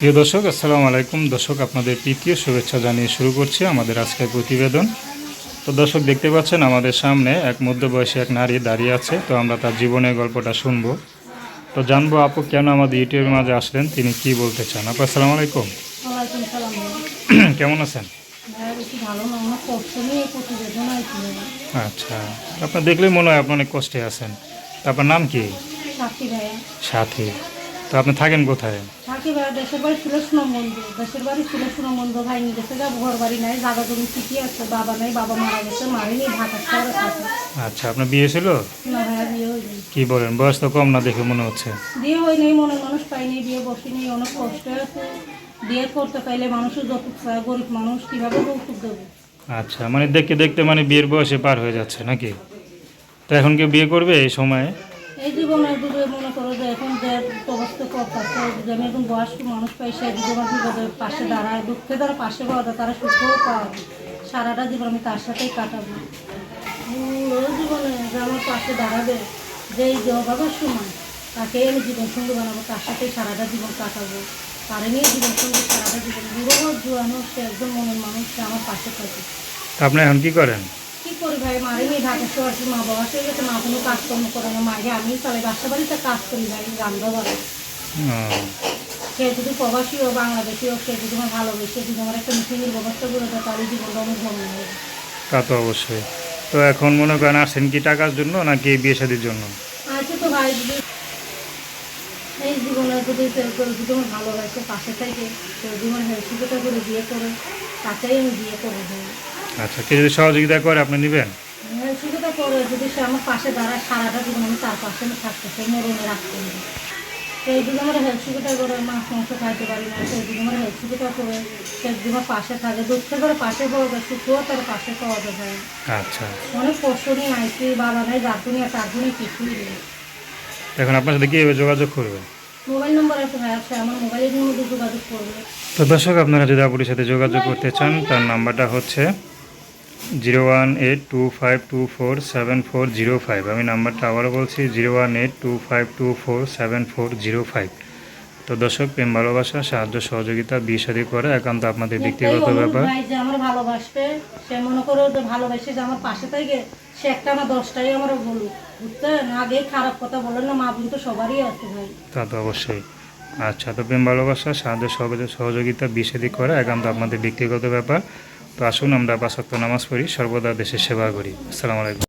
প্রিয় দর্শক আসসালামু আলাইকুম। দর্শক আপনাদের তৃতীয় শুভেচ্ছা জানিয়ে শুরু করছি আমাদের আজকের প্রতিবেদন। তো দর্শক দেখতে পাচ্ছেন আমাদের সামনে এক মধ্যবয়সী এক নারী দাঁড়িয়ে আছে। তো আমরা তার জীবনের গল্পটা শুনব। তো জানব আপু কেন আমাদের ইউটিউবের মাঝে আসলেন? তিনি কি বলতে চান? আপু আসসালামু আলাইকুম। কেমন আছেন? আচ্ছা। আপনার দেখলেই মনে হয় আপনি অনেক কষ্টে আছেন। তো আপনার নাম কি? সাথী। তো আপনি থাকেন কোথায়? সাক্ষী ভাইয়া দেশের বাড়ি ছিল সুনামগঞ্জ দেশের বাড়ি ছিল সুনামগঞ্জ ভাই নিয়ে গেছে যা ঘর বাড়ি নাই জায়গা জমি ঠিকই আছে বাবা নাই বাবা মারা গেছে মারি নেই ঢাকা শহরে থাকে আচ্ছা আপনার বিয়ে ছিল না বিয়ে হয়নি। কি বলেন বয়স তো কম না দেখে মনে হচ্ছে? বিয়ে হয় নেই মনের মানুষ পাইনি বিয়ে বসিনি অনেক কষ্টে আছে। বিয়ে করতে পাইলে মানুষের যৌতুক চায় গরিব মানুষ কীভাবে যৌতুক দেবে? আচ্ছা মানে দেখতে দেখতে মানে বিয়ের বয়সে পার হয়ে যাচ্ছে নাকি? তো এখন কি বিয়ে করবে এই সময়ে? জীবনে যদি মনে করো যে এখন যে অবস্থা করতেছে যদি আমি এখন বয়স্ক মানুষ পাই সে যদি পাশে দাঁড়ায়, দুঃখে তারা পাশে পাওয়া তারা সুখও পাওয়াবে সারাটা জীবন আমি তার সাথেই কাটাবো। জীবনে যে আমার পাশে দাঁড়াবে যে এই অভাবের সময় তাকে আমি জীবন সঙ্গী বানাবো, তার সাথেই সারাটা জীবন কাটাবো। তারে নিয়ে জীবন সারাটা জীবন বুড়ো হোক জোয়ান, সে একদম মনের মানুষ, সে আমার পাশে থাকে। আপনি এখন কি করেন? করি ভাই মারি নি ঢাকা শহর মা বাবা সে গেছে মা কোনো কাজকর্ম করে না। মায়ের আমি চালাই বাসা বাড়িতে কাজ করি ভাই রান্না বাড়ি সে যদি প্রবাসী হোক বাংলাদেশি হোক সে যদি আমার ভালোবেসে যদি আমার একটা মিটিংয়ের ব্যবস্থা করে দেয় তাহলে জীবনটা অনেক ভালো হবে। তা তো অবশ্যই। তো এখন মনে করেন আসছেন কি টাকার জন্য নাকি বিয়ে শাদির জন্য? আছে তো ভাই যদি এই জীবনে যদি কেউ যদি আমার ভালোবাসে পাশে থেকে আমার হেলসিকতা করে বিয়ে করে তাকেই আমি বিয়ে করে দেবো। আচ্ছা কে যদি সহযোগিতা করে আপনি নেবেন? হেলসিকতা করে যদি সে আমার পাশে দাঁড়ায় সারাটা জীবন আমি তার পাশে আমি থাকতে চাই মরণে রাখতে হবে সেই দিকে আমার হেলসিকতা করে মাছ মাংস খাইতে পারি না সেই দিকে আমার হেলসিকতা করে আমার পাশে থাকে দুঃখে করে পাশে পাওয়া যায় সুখও তার পাশে পাওয়া যায়। আচ্ছা। অনেক কষ্ট নিয়ে আইসি বাবা নেই যার জন্য তার জন্য কিছুই নেই। এখন আপনার সাথে কীভাবে যোগাযোগ করবেন? মোবাইল নম্বর আছে ভাই আছে আমার মোবাইলের মধ্যে যোগাযোগ করবে। তো দর্শক আপনারা যদি আপুর সাথে যোগাযোগ করতে চান তার নাম্বারটা হচ্ছে zero one eight two five two four seven four zero five. আমি নাম্বারটা আবারও বলছি zero one eight two five two four seven four zero five. তো দর্শক প্রেম ভালোবাসা সাহায্য সহযোগিতা বিয়ে শাদী করে একান্ত আপনাদের ব্যক্তিগত ব্যাপার। যে আমার ভালোবাসবে সে মনে করো ভালোবাসে যে আমার পাশে থেকে সে একটা আমার দশটাই আমার বলুক বুঝতেন আগে খারাপ কথা বলেন না মা বোন তো সবারই আছে ভাই। তা তো অবশ্যই। আচ্ছা তো প্রেম ভালোবাসা সাহায্য সহযোগ- সহযোগিতা বিশেষই করে একান্ত আপনাদের ব্যক্তিগত ব্যাপার। তো আসুন আমরা বাসাত্ম নামাজ পড়ি সর্বদা দেশের সেবা করি। আসসালামু আলাইকুম।